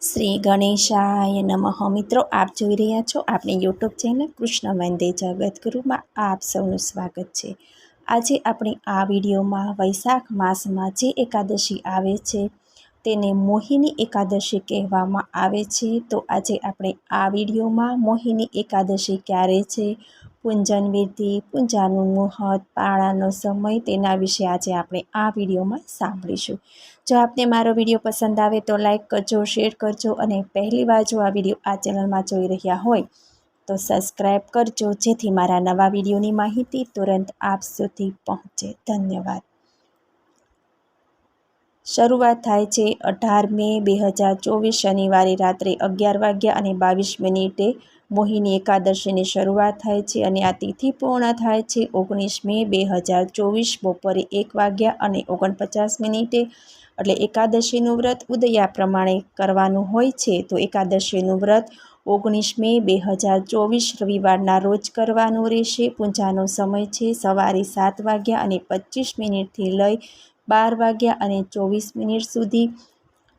શ્રી ગણેશાય નમઃ. મિત્રો, આપ જોઈ રહ્યા છો આપણી યુટ્યુબ ચેનલ કૃષ્ણ વંદે જગતગુરુમાં આપ સૌનું સ્વાગત છે. આજે આપણે આ વિડીયોમાં વૈશાખ માસમાં જે એકાદશી આવે છે, તેને મોહિની એકાદશી કહેવામાં આવે છે. તો આજે આપણે આ વિડીયોમાં મોહિની એકાદશી ક્યારે છે પૂંજન વિધિ પૂજાનું મુહૂર્ત, પાળાનો સમય તેના વિશે આજે આપણે આ વિડીયોમાં સાંભળીશું. જો આપને મારો વીડિયો પસંદ આવે તો લાઇક કરજો, શેર કરજો અને પહેલી વાર જો આ વીડિયો આ ચેનલમાં જોઈ રહ્યા હોય તો સબસ્ક્રાઈબ કરજો જેથી મારા નવા વિડીયોની માહિતી તુરંત આપ સુધી પહોંચે. ધન્યવાદ. શરૂઆત થાય છે અઢાર મે બે હજાર ચોવીસ શનિવારે રાત્રે અગિયાર વાગ્યા અને બાવીસ મિનિટે મોહિની એકાદશીની શરૂઆત થાય છે અને આ તિથિ પૂર્ણ થાય છે. ઓગણીસ મે બે હજાર ચોવીસ બપોરે એક વાગ્યા અને ઓગણપચાસ મિનિટે, એટલે એકાદશીનું વ્રત ઉદયા પ્રમાણે કરવાનું હોય છે, તો એકાદશીનું વ્રત ઓગણીસ મે બે હજાર ચોવીસ રવિવારના રોજ કરવાનું રહેશે. પૂજાનો સમય છે સવારે સાત વાગ્યા અને પચીસ મિનિટથી લઈ બાર વાગ્યા અને ચોવીસ મિનિટ સુધી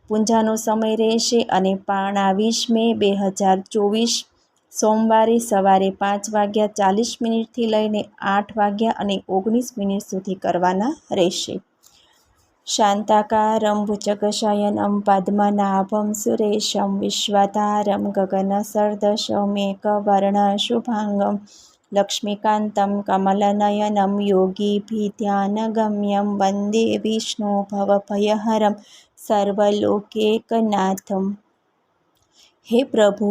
પૂજાનો સમય રહેશે અને પાણાવીસ મે બે હજાર ચોવીસ સોમવારે સવારે પાંચ વાગ્યા ચાલીસ મિનિટથી લઈને આઠ વાગ્યા અને ઓગણીસ મિનિટ સુધી કરવાના રહેશે. શાંતાકારમ ભુજગશયનમ પદ્મનાભમ સુરેશમ વિશ્વધારમ ગગનસર્દશમેકવર્ણ શુભાંગમ લક્ષ્મીકાંતમ કમલનયનમ યોગીભિધ્યાનગમ્યમ વંદે વિષ્ણુ ભવભયહરમ સર્વલોકેકનાથમ હે પ્રભુ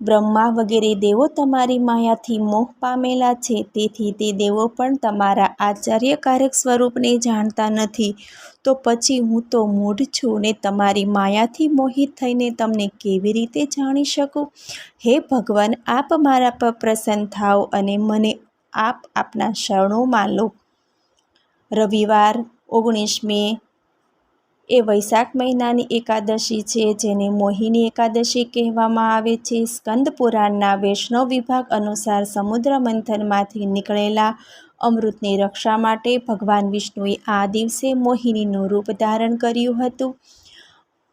બ્રહ્મા વગેરે દેવો તમારી માયાથી મોહ પામેલા છે. તેથી તે દેવો પણ તમારા આચાર્યકારક સ્વરૂપને જાણતા નથી. તો પછી હું તો મૂઢ છું ને તમારી માયાથી મોહિત થઈને તમને કેવી રીતે જાણી શકું? હે ભગવાન, આપ મારા પર પ્રસન્ન થાઓ અને મને આપ આપના શરણોમાં લો. રવિવાર, ઓગણીસ મે એ વૈશાખ મહિનાની એકાદશી છે, જેને મોહિની એકાદશી કહેવામાં આવે છે. સ્કંદ પુરાણના વૈષ્ણવ વિભાગ અનુસાર સમુદ્ર મંથનમાંથી નીકળેલા અમૃતની રક્ષા માટે ભગવાન વિષ્ણુએ આ દિવસે મોહિનીનું રૂપ ધારણ કર્યું હતું.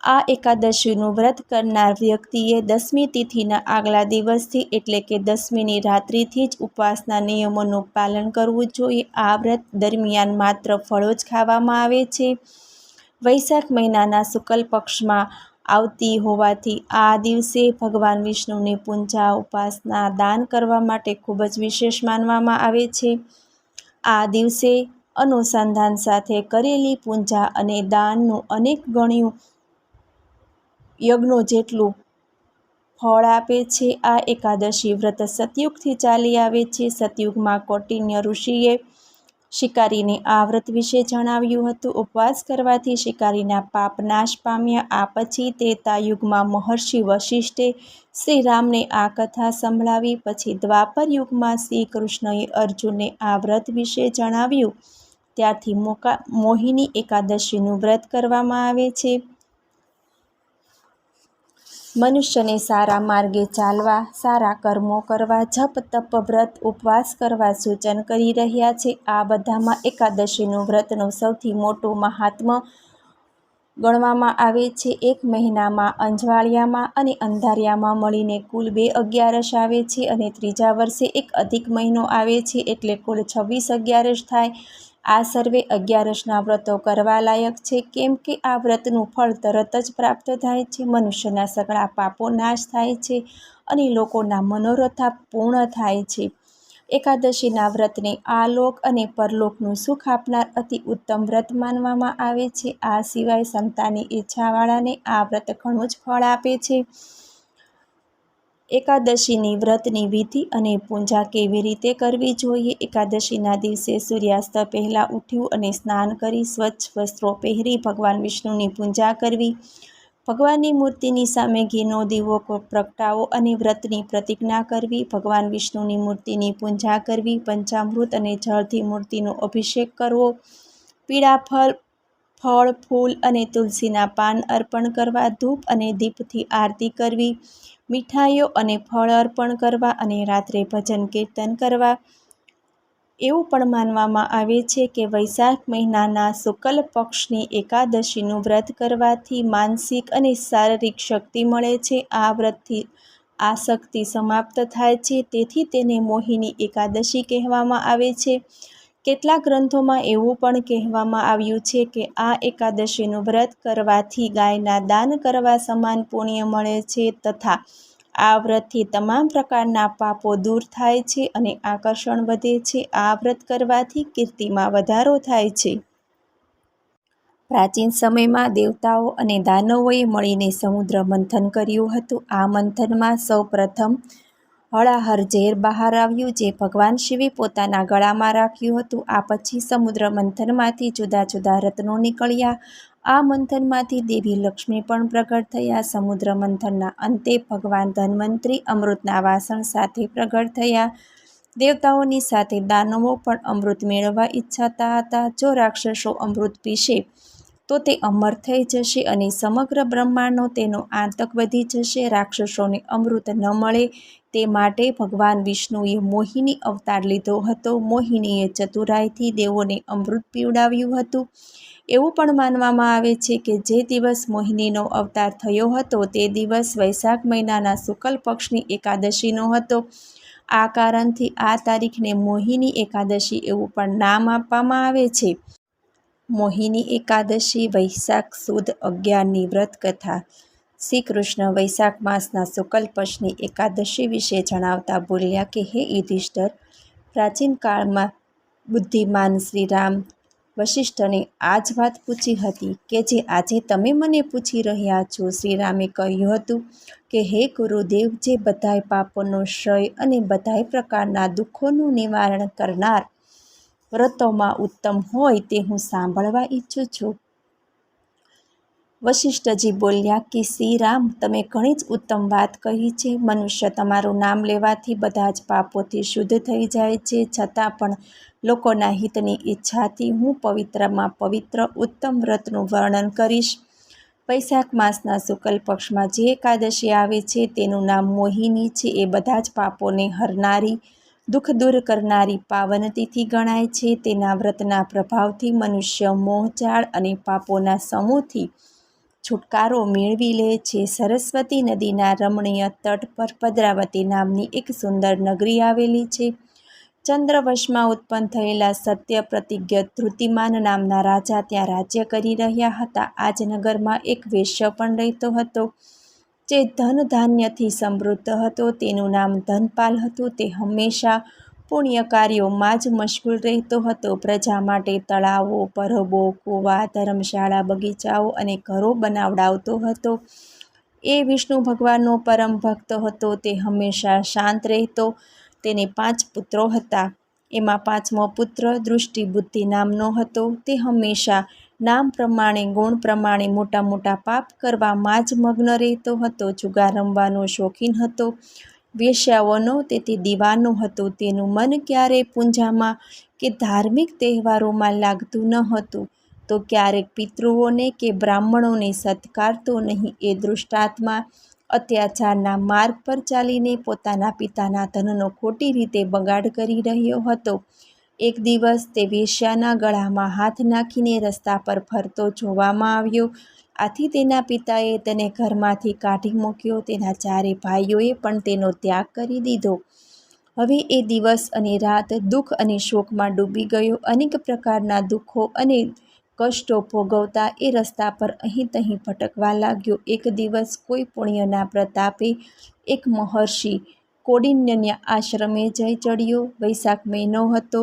આ એકાદશીનું વ્રત કરનાર વ્યક્તિએ દસમી તિથિના આગલા દિવસથી એટલે કે દસમીની રાત્રિથી જ ઉપવાસના નિયમોનું પાલન કરવું જોઈએ. આ વ્રત દરમિયાન માત્ર ફળો જ ખાવામાં આવે છે. વૈશાખ મહિનાના શુક્લ પક્ષમાં આવતી હોવાથી આ દિવસે ભગવાન વિષ્ણુની પૂજા, ઉપાસના, દાન કરવા માટે ખૂબ જ વિશેષ માનવામાં આવે છે. આ દિવસે અનુસંધાન સાથે કરેલી પૂજા અને દાનનું અનેક ગણ્યું યજ્ઞો જેટલું ફળ આપે છે. આ એકાદશી વ્રત સતયુગથી ચાલી આવે છે. સતયુગમાં કૌટિન્ય ઋષિએ શિકારીને આ વ્રત વિશે જણાવ્યું હતું. ઉપવાસ કરવાથી શિકારીના પાપ નાશ પામ્યા. આ પછી તેતા યુગમાં મહર્ષિ વશિષ્ઠે શ્રી રામને આ કથા સંભળાવી. પછી દ્વાપર યુગમાં શ્રી કૃષ્ણએ અર્જુનને આ વ્રત વિશે જણાવ્યું. ત્યારથી મોકા, મોહિની એકાદશીનું વ્રત કરવામાં આવે છે. મનુષ્યને સારા માર્ગે ચાલવા, સારા કર્મો કરવા, જપ, તપ, વ્રત, ઉપવાસ કરવા સૂચન કરી રહ્યા છે. આ બધામાં એકાદશીનું વ્રતનું સૌથી મોટું મહાત્મ્ય ગણવામાં આવે છે. એક મહિનામાં અંજવાળિયામાં અને અંધારિયામાં મળીને કુલ બે અગિયારસ આવે છે અને ત્રીજા વર્ષે એક અધિક મહિનો આવે છે એટલે કુલ છવ્વીસ અગિયારસ થાય. આ સર્વે અગિયારસના વ્રતો કરવા લાયક છે. કેમ કે આ વ્રતનું ફળ તરત જ પ્રાપ્ત થાય છે. મનુષ્યના સગળા પાપો નાશ થાય છે અને લોકોના મનોરથા પૂર્ણ થાય છે. એકાદશીના વ્રતને આ લોક અને પરલોકનું સુખ આપનાર અતિ ઉત્તમ વ્રત માનવામાં આવે છે. આ સિવાય સંતાનની ઈચ્છાવાળાને આ વ્રત ઘણું જ ફળ આપે છે. એકાદશીની વ્રતની વિધિ અને પૂજા કેવી રીતે કરવી જોઈએ? એકાદશીના દિવસે સૂર્યાસ્ત પહેલાં ઉઠ્યું અને સ્નાન કરી સ્વચ્છ વસ્ત્રો પહેરી ભગવાન વિષ્ણુની પૂજા કરવી. ભગવાનની મૂર્તિની સામે ઘીનો દીવો, પ્રગટાવો અને વ્રતની પ્રતિજ્ઞા કરવી. ભગવાન વિષ્ણુની મૂર્તિની પૂજા કરવી. પંચામૃત અને જળથી મૂર્તિનો અભિષેક કરવો. પીળા ફળ ફળ, ફૂલ અને તુલસીના પાન અર્પણ કરવા. ધૂપ અને દીપથી આરતી કરવી. મીઠાઈઓ અને ફળ અર્પણ કરવા અને રાત્રે ભજન કીર્તન કરવા. એવું પણ માનવામાં આવે છે કે વૈશાખ મહિનાના શુક્લ પક્ષની એકાદશીનું વ્રત કરવાથી માનસિક અને શારીરિક શક્તિ મળે છે. આ વ્રતથી આ શક્તિ સમાપ્ત થાય છે. તેથી તેને મોહિની એકાદશી કહેવામાં આવે છે. કેટલાક ગ્રંથોમાં એવું પણ કહેવામાં આવ્યું છે કે આ એકાદશીનું વ્રત કરવાથી ગાયના દાન કરવા સમાન પુણ્ય મળે છે તથા આ વ્રતથી તમામ પ્રકારના પાપો દૂર થાય છે અને આકર્ષણ વધે છે. આ વ્રત કરવાથી કીર્તિમાં વધારો થાય છે. પ્રાચીન સમયમાં દેવતાઓ અને દાનવોએ મળીને સમુદ્ર મંથન કર્યું હતું. આ મંથનમાં સૌ પ્રથમ હળાહર ઝેર બહાર આવ્યું જે ભગવાન શિવે પોતાના ગળામાં રાખ્યું હતું. આ પછી સમુદ્ર મંથનમાંથી જુદા જુદા રત્નો નીકળ્યા. આ મંથનમાંથી દેવી લક્ષ્મી પણ પ્રગટ થયા. સમુદ્ર મંથનના અંતે ભગવાન ધન્વંતરી અમૃતના વાસણ સાથે પ્રગટ થયા. દેવતાઓની સાથે દાનવો પણ અમૃત મેળવવા ઈચ્છતા હતા. જો રાક્ષસો અમૃત પીશે, તો તે અમર થઈ જશે અને સમગ્ર બ્રહ્માંડનો તેનો આતંક વધી જશે. રાક્ષસોને અમૃત ન મળે તે માટે ભગવાન વિષ્ણુએ મોહિની અવતાર લીધો હતો. મોહિનીએ ચતુરાઈથી દેવોને અમૃત પીવડાવ્યું હતું. એવું પણ માનવામાં આવે છે કે જે દિવસ મોહિનીનો અવતાર થયો હતો તે દિવસ વૈશાખ મહિનાના શુક્લ પક્ષની એકાદશીનો હતો. આ કારણથી આ તારીખને મોહિની એકાદશી એવું પણ નામ આપવામાં આવે છે. મોહિની એકાદશી વૈશાખ સુદ અગિયારની વ્રત કથા. શ્રી કૃષ્ણ વૈશાખ માસના શુકલ પક્ષની એકાદશી વિશે જણાવતા બોલ્યા કે, હે યુધિષ્ઠર, પ્રાચીન કાળમાં બુદ્ધિમાન શ્રી રામ વશિષ્ઠને આ જ વાત પૂછી હતી કે જે આજે તમે મને પૂછી રહ્યા છો. શ્રીરામે કહ્યું હતું કે, હે ગુરુદેવ, જે બધાય પાપોનો શ્રય અને બધાય પ્રકારના દુઃખોનું નિવારણ કરનાર વ્રતોમાં ઉત્તમ હોય તે હું સાંભળવા ઈચ્છું છું. વશિષ્ઠજી બોલ્યા કે શ્રી રામ, તમે ઘણી જ ઉત્તમ વાત કહી છે. મનુષ્ય તમારું નામ લેવાથી બધા જ પાપોથી શુદ્ધ થઈ જાય છે. છતાં પણ લોકોના હિતની ઈચ્છાથી હું પવિત્રમાં પવિત્ર ઉત્તમ વ્રતનું વર્ણન કરીશ. વૈશાખ માસના શુક્લ પક્ષમાં જે એકાદશી આવે છે, તેનું નામ મોહિની છે. એ બધા જ પાપોને હરનારી, દુઃખ દૂર કરનારી પાવન તિથિ ગણાય છે. તેના વ્રતના પ્રભાવથી મનુષ્ય મોહજાળ અને પાપોના સમૂહથી છુટકારો મેળવી લે છે. સરસ્વતી નદીના રમણીય તટ પર ભદ્રાવતી નામની એક સુંદર નગરી આવેલી છે. ચંદ્રવશમાં ઉત્પન્ન થયેલા સત્ય પ્રતિજ્ઞ ધૃતિમાન નામના રાજા ત્યાં રાજ્ય કરી રહ્યા હતા. આ જ નગરમાં એક વેશ્ય પણ રહેતો હતો, જે ધન ધાન્યથી સમૃદ્ધ હતો. તેનું નામ ધનપાલ હતું. તે હંમેશા પુણ્ય કાર્યોમાં જ મશગુલ રહેતો હતો. પ્રજા માટે તળાવો, પરબો, કૂવા, ધર્મશાળા, બગીચાઓ અને ઘરો બનાવડાવતો હતો. એ વિષ્ણુ ભગવાનનો પરમ ભક્ત હતો. તે હંમેશા શાંત રહેતો. તેને પાંચ પુત્રો હતા. એમાં પાંચમો પુત્ર દૃષ્ટિબુદ્ધિ નામનો હતો. તે હંમેશા નામ પ્રમાણે, ગુણ પ્રમાણે મોટા મોટા પાપ કરવામાં જ મગ્ન રહેતો હતો. જુગાર રમવાનો શોખીન હતો. વેશ્યાઓનો તેથી દીવાનો હતો. તેનું મન ક્યારેય પૂંજામાં કે ધાર્મિક તહેવારોમાં લાગતું ન હતું. તો ક્યારેક પિતૃઓને કે બ્રાહ્મણોને સત્કારતો નહીં, એ દૃષ્ટાત્મા અત્યાચારના માર્ગ પર ચાલીને પોતાના પિતાના ધનનો ખોટી રીતે બગાડ કરી રહ્યો હતો. એક દિવસ તે વેશ્યાના ગળામાં હાથ નાખીને રસ્તા પર ફરતો જોવામાં આવ્યો આથી તેના પિતાએ તેને ઘરમાંથી કાઢી મૂક્યો. તેના ચારે ભાઈઓએ પણ તેનો ત્યાગ કરી દીધો. હવે એ દિવસ અને રાત દુઃખ અને શોકમાં ડૂબી ગયો. અનેક પ્રકારના દુઃખો અને કષ્ટો ભોગવતા એ રસ્તા પર અહીં તહીં ભટકવા લાગ્યો. એક દિવસ કોઈ પુણ્યના પ્રતાપે એક મહર્ષિ કૌંડિન્યના આશ્રમે જઈ ચડ્યો. વૈશાખ મહિનો હતો.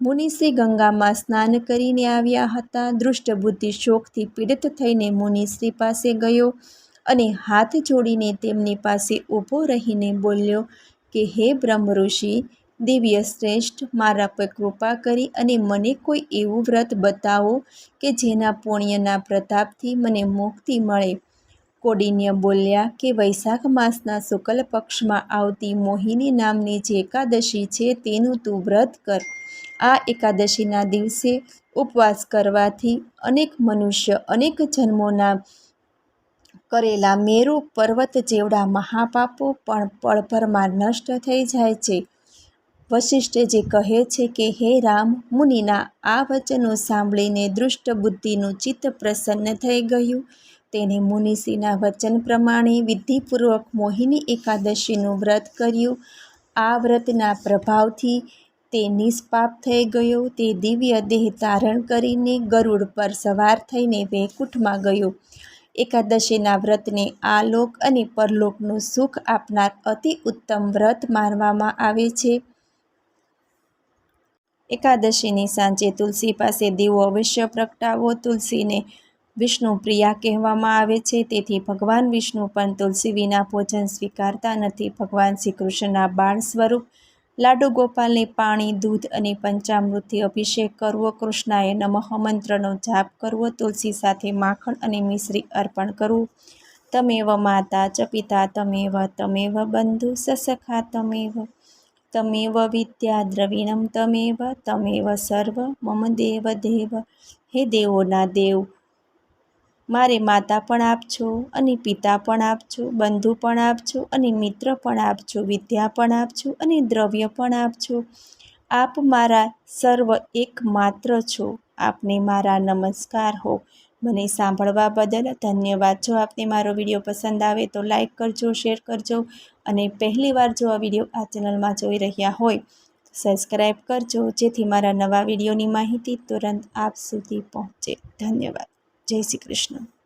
મુનિશ્રી ગંગામાં સ્નાન કરીને આવ્યા હતા. દૃષ્ટ બુદ્ધિ શોકથી પીડિત થઈને મુનિશ્રી પાસે ગયો અને હાથ જોડીને તેમની પાસે ઊભો રહીને બોલ્યો કે, હે બ્રહ્મ ઋષિ, દિવ્ય શ્રેષ્ઠ, મારા પર કૃપા કરી અને મને કોઈ એવું વ્રત બતાવો કે જેના પુણ્યના પ્રતાપથી મને મુક્તિ મળે. કૌંડિન્ય બોલ્યા કે વૈશાખ માસના શુક્લ પક્ષમાં આવતી મોહિની નામની જે એકાદશી છે તેનું તું વ્રત કર. આ એકાદશીના દિવસે ઉપવાસ કરવાથી અનેક મનુષ્ય, અનેક જન્મોના કરેલા મેરુ પર્વત જેવડા મહાપાપો પણ પળભરમાં નષ્ટ થઈ જાય છે. વશિષ્ઠજી કહે છે કે, હે રામ, મુનિના આ વચનો સાંભળીને દુષ્ટ બુદ્ધિનું ચિત્ત પ્રસન્ન થઈ ગયું. તેને મુનિષીના વચન પ્રમાણે વિધિપૂર્વક મોહિની એકાદશીનું વ્રત કર્યું. આ વ્રતના પ્રભાવથી તે નિષ્પાપ થઈ ગયો. તે દિવ્ય દેહ ધારણ કરીને ગરુડ પર સવાર થઈને વૈકુંઠમાં ગયો. એકાદશીના વ્રતને આ લોક અને પરલોકનું સુખ આપનાર અતિ ઉત્તમ વ્રત માનવામાં આવે છે. એકાદશીની સાંજે તુલસી પાસે દીવો અવશ્ય પ્રગટાવો. તુલસીને વિષ્ણુ પ્રિયા કહેવામાં આવે છે. તેથી ભગવાન વિષ્ણુ પણ તુલસી વિના ભોજન સ્વીકારતા નથી. ભગવાન શ્રી કૃષ્ણના બાળ સ્વરૂપ, લાડુ ગોપાલને પાણી, દૂધ અને પંચામૃતથી અભિષેક કરવો કૃષ્ણાએ નમઃ મંત્રનો જાપ કરવો, તુલસી સાથે માખણ અને મિશ્રી અર્પણ કરવું. તમેવ માતા ચ પિતા, તમેવ તમેવ બંધુ સસખા, તમેવ તમેવ વિદ્યા દ્રવિણમ, તમેવ તમેવ સર્વ, મમ દેવ દેવ, હે દેવોના દેવ મારે માતા પણ આપજો, અને પિતા પણ આપજો, બંધુ પણ આપજો, અને મિત્ર પણ આપજો, વિદ્યા પણ આપજો, અને દ્રવ્ય પણ આપજો. આપ મારા સર્વ એકમાત્ર છો. આપને મારા નમસ્કાર હો. મને સાંભળવા બદલ ધન્યવાદ. જો આપને મારો વીડિયો પસંદ આવે તો લાઈક કરજો, શેર કરજો, અને પહેલીવાર જો આ વીડિયો આ ચેનલમાં જોઈ રહ્યા હોય સબસ્ક્રાઈબ કરજો, જેથી મારા નવા વિડીયોની માહિતી તુરંત આપ સુધી પહોંચે. ધન્યવાદ. જય શ્રી કૃષ્ણ.